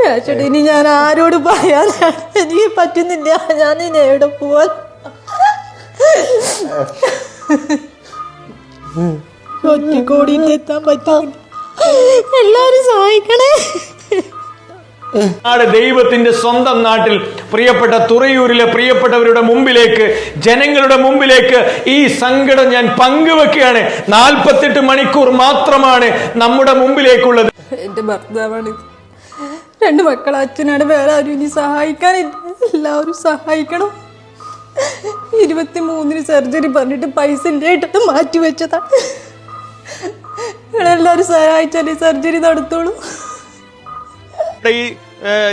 രാജേട്ടാ ഇനി ഞാൻ ആരോട് പറയാൻ എനിക്ക് പറ്റുന്നില്ല. ഞാൻ ഇനി എവിടെ പോവാൻ? ഒറ്റക്കോടിയിൽ എത്താൻ പറ്റുന്നില്ല. എല്ലാരും സഹായിക്കണേ. നാട് ദൈവത്തിന്റെ സ്വന്തം നാട്ടിൽ പ്രിയപ്പെട്ട തുറയൂരിലെ പ്രിയപ്പെട്ടവരുടെ മുമ്പിലേക്ക് ജനങ്ങളുടെ മുമ്പിലേക്ക് ഈ സങ്കടം ഞാൻ പങ്കുവെക്കുകയാണ്. നാൽപ്പത്തെട്ട് മണിക്കൂർ മാത്രമാണ് നമ്മുടെ മുമ്പിലേക്കുള്ളത്. എന്റെ ഭർത്താവാണ് രണ്ട് മക്കളെ അച്ഛനാണ് വേറെ ആരും ഇനി സഹായിക്കാനില്ല എല്ലാവരും സഹായിക്കണം. ഇരുപത്തി മൂന്നിന് സർജറി പറഞ്ഞിട്ട് പൈസ ഇല്ലായിട്ടത് മാറ്റി വെച്ചതാണ്. നിങ്ങളെല്ലാവരും സഹായിച്ചാലേ സർജറി നടത്തുള്ളൂ. ഈ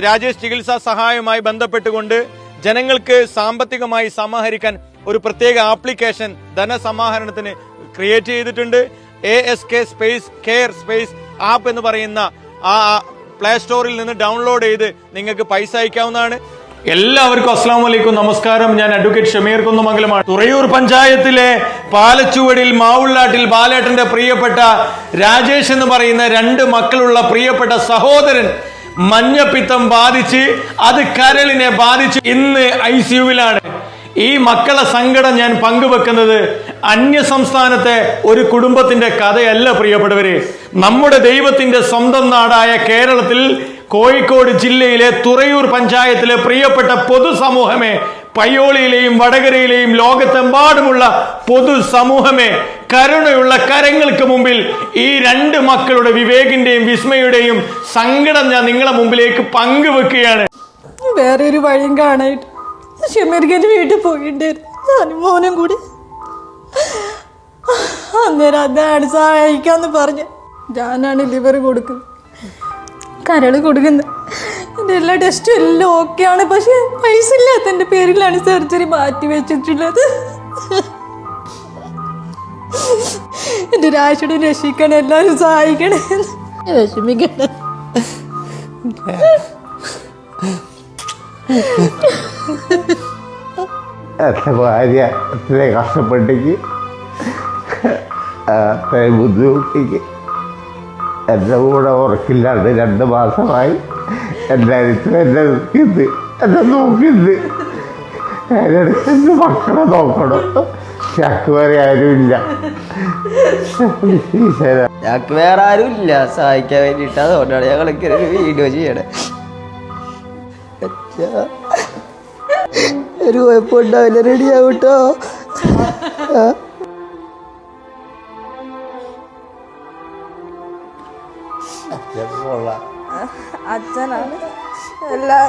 രാജേഷ് ചികിത്സാ സഹായവുമായി ബന്ധപ്പെട്ടുകൊണ്ട് ജനങ്ങൾക്ക് സാമ്പത്തികമായി സമാഹരിക്കാൻ ഒരു പ്രത്യേക ആപ്ലിക്കേഷൻ ധനസമാഹരണത്തിന് ക്രിയേറ്റ് ചെയ്തിട്ടുണ്ട്. A S K space care space app എന്ന് പറയുന്ന ആ പ്ലേ സ്റ്റോറിൽ നിന്ന് ഡൗൺലോഡ് ചെയ്ത് നിങ്ങൾക്ക് പൈസ അയക്കാവുന്നതാണ്. എല്ലാവർക്കും അസ്സാം വലൈക്കും നമസ്കാരം. ഞാൻ അഡ്വക്കേറ്റ് ഷമീർ കുന്നുമംഗലമാണ് തുറയൂർ പഞ്ചായത്തിലെ പാലച്ചുവടിൽ മാവുള്ളാട്ടിൽ ബാലേട്ടന്റെ പ്രിയപ്പെട്ട രാജേഷ് എന്ന് പറയുന്ന രണ്ട് മക്കളുള്ള പ്രിയപ്പെട്ട സഹോദരൻ മഞ്ഞപ്പിത്തം ബാധിച്ച് അത് കരളിനെ ബാധിച്ച് ഇന്ന് ഐ സിയുവിലാണ് ഈ മക്കളെ സങ്കടം ഞാൻ പങ്കുവെക്കുന്നത് അന്യ സംസ്ഥാനത്തെ ഒരു കുടുംബത്തിന്റെ കഥയല്ല പ്രിയപ്പെട്ടവരെ. നമ്മുടെ ദൈവത്തിന്റെ സ്വന്തം നാടായ കേരളത്തിൽ കോഴിക്കോട് ജില്ലയിലെ തുറയൂർ പഞ്ചായത്തിലെ പ്രിയപ്പെട്ട പൊതുസമൂഹമേ പയ്യോളിയിലെയും വടകരയിലെയും ലോകത്തെമ്പാടുമുള്ള പൊതുസമൂഹമേ കരുണയുള്ള കരങ്ങൾക്ക് മുമ്പിൽ ഈ രണ്ട് മക്കളുടെ വിവേകിന്റെയും വിസ്മയുടെയും സങ്കടം ഞാൻ നിങ്ങളെ മുമ്പിലേക്ക് പങ്കുവെക്കുകയാണ്. വേറെ ഒരു വഴിയും കാണായിട്ട് വീട്ടിൽ പോയിട്ടുണ്ടായിരുന്നു മോനും കൂടി. അന്നേരം അതാണ് സഹായിക്കാന്ന് പറഞ്ഞ്. ഞാനാണ് ലിവർ കൊടുക്കുന്നത്. കരൾ കൊടുക്കുന്നത്. എന്റെ എല്ലാ ടെസ്റ്റും എല്ലാം ആണ്. പക്ഷെ പൈസ ഇല്ലാത്തതിന്റെ പേരിലാണ് സർജറി മാറ്റി വെച്ചിട്ടുള്ളത്. എന്റെ രാശിയുടെ രക്ഷിക്കണം എല്ലാവരും സഹായിക്കണേ. വിഷമിക്കണ ഭാര്യ കഷ്ടപ്പെട്ടേക്ക് ബുദ്ധിമുട്ടിക്ക്. എന്റെ കൂടെ ഉറക്കില്ലാണ്ട് രണ്ട് മാസമായി എന്റെ അടുത്ത് എന്നെ നിൽക്കുന്നത് എന്നെ നോക്കുന്നത് അതിനടുത്ത് എന്റെ മക്കളെ നോക്കണം. ചക്ക് വേറെ ആരുമില്ല. ഞങ്ങൾക്ക് വേറെ ആരും ഇല്ല. സഹായിക്കാൻ വേണ്ടിയിട്ട്. അതുകൊണ്ടാണ് ഇങ്ങനെ ഒരു വീഡിയോ ചെയ്യണേ. ഒരു കുഴപ്പമുണ്ടാവില്ല. റെഡിയാവും കേട്ടോ അച്ഛനാണ് എല്ലാ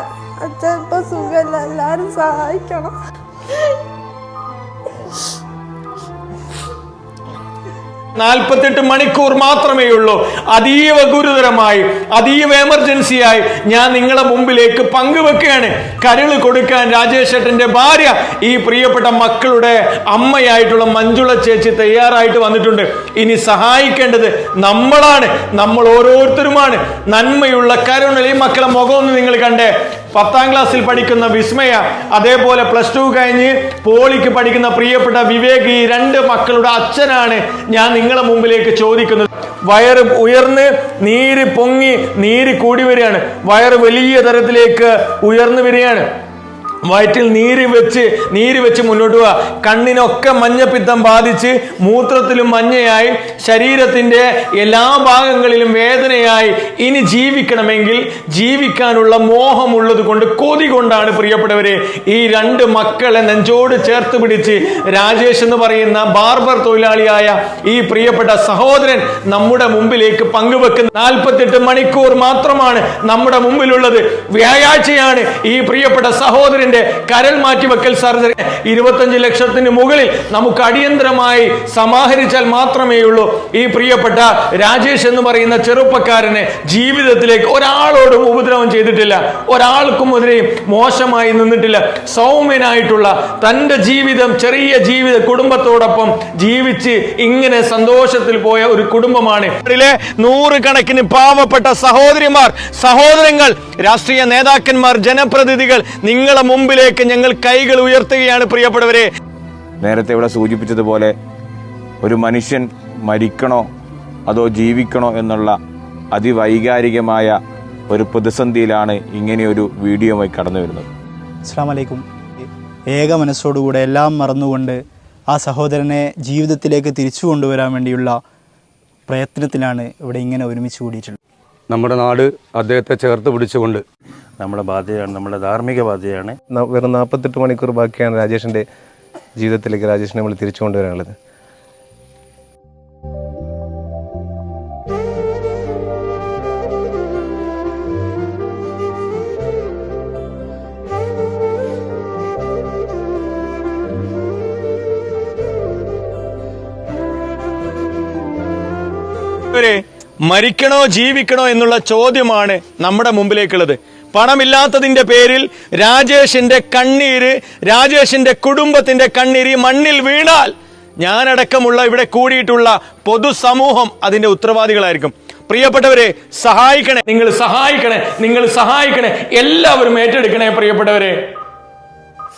അച്ഛൻ ഇപ്പൊ സുഖമല്ല എല്ലാരും സഹായിക്കണം നാൽപ്പത്തെട്ട് മണിക്കൂർ മാത്രമേ ഉള്ളൂ. അതീവ ഗുരുതരമായി അതീവ എമർജൻസിയായി ഞാൻ നിങ്ങളെ മുമ്പിലേക്ക് പങ്കുവെക്കുകയാണ്. കരൾ കൊടുക്കാൻ രാജേഷ് ഏട്ടന്റെ ഭാര്യ ഈ പ്രിയപ്പെട്ട മക്കളുടെ അമ്മയായിട്ടുള്ള മഞ്ജുള ചേച്ചി തയ്യാറായിട്ട് വന്നിട്ടുണ്ട്. ഇനി സഹായിക്കേണ്ടത് നമ്മളാണ്. നമ്മൾ ഓരോരുത്തരുമാണ്. നന്മയുള്ള കരുണ ഈ മക്കളെ മുഖമൊന്ന് നിങ്ങൾ കണ്ടേ. പത്താം ക്ലാസ്സിൽ പഠിക്കുന്ന വിസ്മയ അതേപോലെ പ്ലസ് ടു കഴിഞ്ഞ് പോളിക്ക് പഠിക്കുന്ന പ്രിയപ്പെട്ട വിവേക് ഈ രണ്ട് മക്കളുടെ അച്ഛനാണ്. ഞാൻ നിങ്ങളെ മുമ്പിലേക്ക് ചോദിക്കുന്നത് വയറ് ഉയർന്ന് നീര് പൊങ്ങി നീര് കൂടി വരികയാണ്. വയറ് വലിയ തരത്തിലേക്ക് ഉയർന്നു വരികയാണ്. വയറ്റിൽ നീര് വെച്ച് നീര് വെച്ച് മുന്നോട്ട് പോവുക. കണ്ണിനൊക്കെ മഞ്ഞപ്പിത്തം ബാധിച്ച് മൂത്രത്തിലും മഞ്ഞയായി ശരീരത്തിന്റെ എല്ലാ ഭാഗങ്ങളിലും വേദനയായി ഇനി ജീവിക്കണമെങ്കിൽ ജീവിക്കാനുള്ള മോഹമുള്ളത് കൊണ്ട് കൊതി കൊണ്ടാണ് പ്രിയപ്പെട്ടവരെ ഈ രണ്ട് മക്കളെ നെഞ്ചോട് ചേർത്ത് പിടിച്ച് രാജേഷ് എന്ന് പറയുന്ന ബാർബർ തൊഴിലാളിയായ ഈ പ്രിയപ്പെട്ട സഹോദരൻ നമ്മുടെ മുമ്പിലേക്ക് പങ്കുവെക്കുന്ന നാൽപ്പത്തെട്ട് മണിക്കൂർ മാത്രമാണ് നമ്മുടെ മുമ്പിലുള്ളത്. വ്യാഴാഴ്ചയാണ് ഈ പ്രിയപ്പെട്ട സഹോദരന്റെ കരൾ മാറ്റിവെക്കൽ സർജറി ഇരുപത്തഞ്ച് ലക്ഷത്തിന് മുകളിൽ നമുക്ക് അടിയന്തരമായി സമാഹരിച്ചാൽ മാത്രമേ ഉള്ളൂ ഈ പ്രിയപ്പെട്ട രാജേഷ് എന്ന് പറയുന്ന ചെറുപ്പക്കാരനെ ജീവിതത്തിലേക്ക് ഒരാളോടും ഉപദ്രവം ചെയ്തിട്ടില്ല. ഒരാൾക്കും എതിരെയും മോശമായി നിന്നിട്ടില്ല. സൗമ്യനായിട്ടുള്ള തന്റെ ജീവിതം ചെറിയ ജീവിത കുടുംബത്തോടൊപ്പം ജീവിച്ച് ഇങ്ങനെ സന്തോഷത്തിൽ പോയ ഒരു കുടുംബമാണ്. നൂറുകണക്കിന് പാവപ്പെട്ട സഹോദരിമാർ സഹോദരങ്ങൾ രാഷ്ട്രീയ നേതാക്കന്മാർ ജനപ്രതിനിധികൾ നിങ്ങളെ മുമ്പിലേക്ക് ഞങ്ങൾ കൈകൾ ഉയർത്തുകയാണ് പ്രിയപ്പെട്ടവരെ. നേരത്തെ ഇവിടെ സൂചിപ്പിച്ചതുപോലെ ഒരു മനുഷ്യൻ മരിക്കണോ അതോ ജീവിക്കണോ എന്നുള്ള അതിവൈകാരികമായ ഒരു പ്രതിസന്ധിയിലാണ് ഇങ്ങനെയൊരു വീഡിയോയുമായി കടന്നു വരുന്നത്. അസ്സാം വലൈക്കും ഏക മനസ്സോടുകൂടെ എല്ലാം മറന്നുകൊണ്ട് ആ സഹോദരനെ ജീവിതത്തിലേക്ക് തിരിച്ചു കൊണ്ടുവരാൻ വേണ്ടിയുള്ള പ്രയത്നത്തിലാണ് ഇവിടെ ഇങ്ങനെ ഒരുമിച്ച് കൂടിയിട്ടുള്ളത്. നമ്മുടെ നാട് അദ്ദേഹത്തെ ചേർത്ത് പിടിച്ചുകൊണ്ട്. നമ്മുടെ ബാധ്യതയാണ് നമ്മുടെ ധാർമ്മിക ബാധ്യതയാണ്. വെറും നാൽപ്പത്തെട്ട് മണിക്കൂർ ബാക്കിയാണ് രാജേഷിന്റെ ജീവിതത്തിലേക്ക് രാജേഷിനെ നമ്മൾ തിരിച്ചു കൊണ്ടുവരാനുള്ളത്. മരിക്കണോ ജീവിക്കണോ എന്നുള്ള ചോദ്യമാണ് നമ്മുടെ മുമ്പിലേക്കുള്ളത്. പണമില്ലാത്തതിന്റെ പേരിൽ രാജേഷിന്റെ കണ്ണീര് രാജേഷിന്റെ കുടുംബത്തിന്റെ കണ്ണീര് മണ്ണിൽ വീണാൽ ഞാനടക്കമുള്ള ഇവിടെ കൂടിയിട്ടുള്ള പൊതുസമൂഹം അതിന്റെ ഉത്തരവാദികളായിരിക്കും. പ്രിയപ്പെട്ടവരെ സഹായിക്കണേ. നിങ്ങൾ സഹായിക്കണേ. നിങ്ങൾ സഹായിക്കണേ. എല്ലാവരും ഏറ്റെടുക്കണേ പ്രിയപ്പെട്ടവരെ.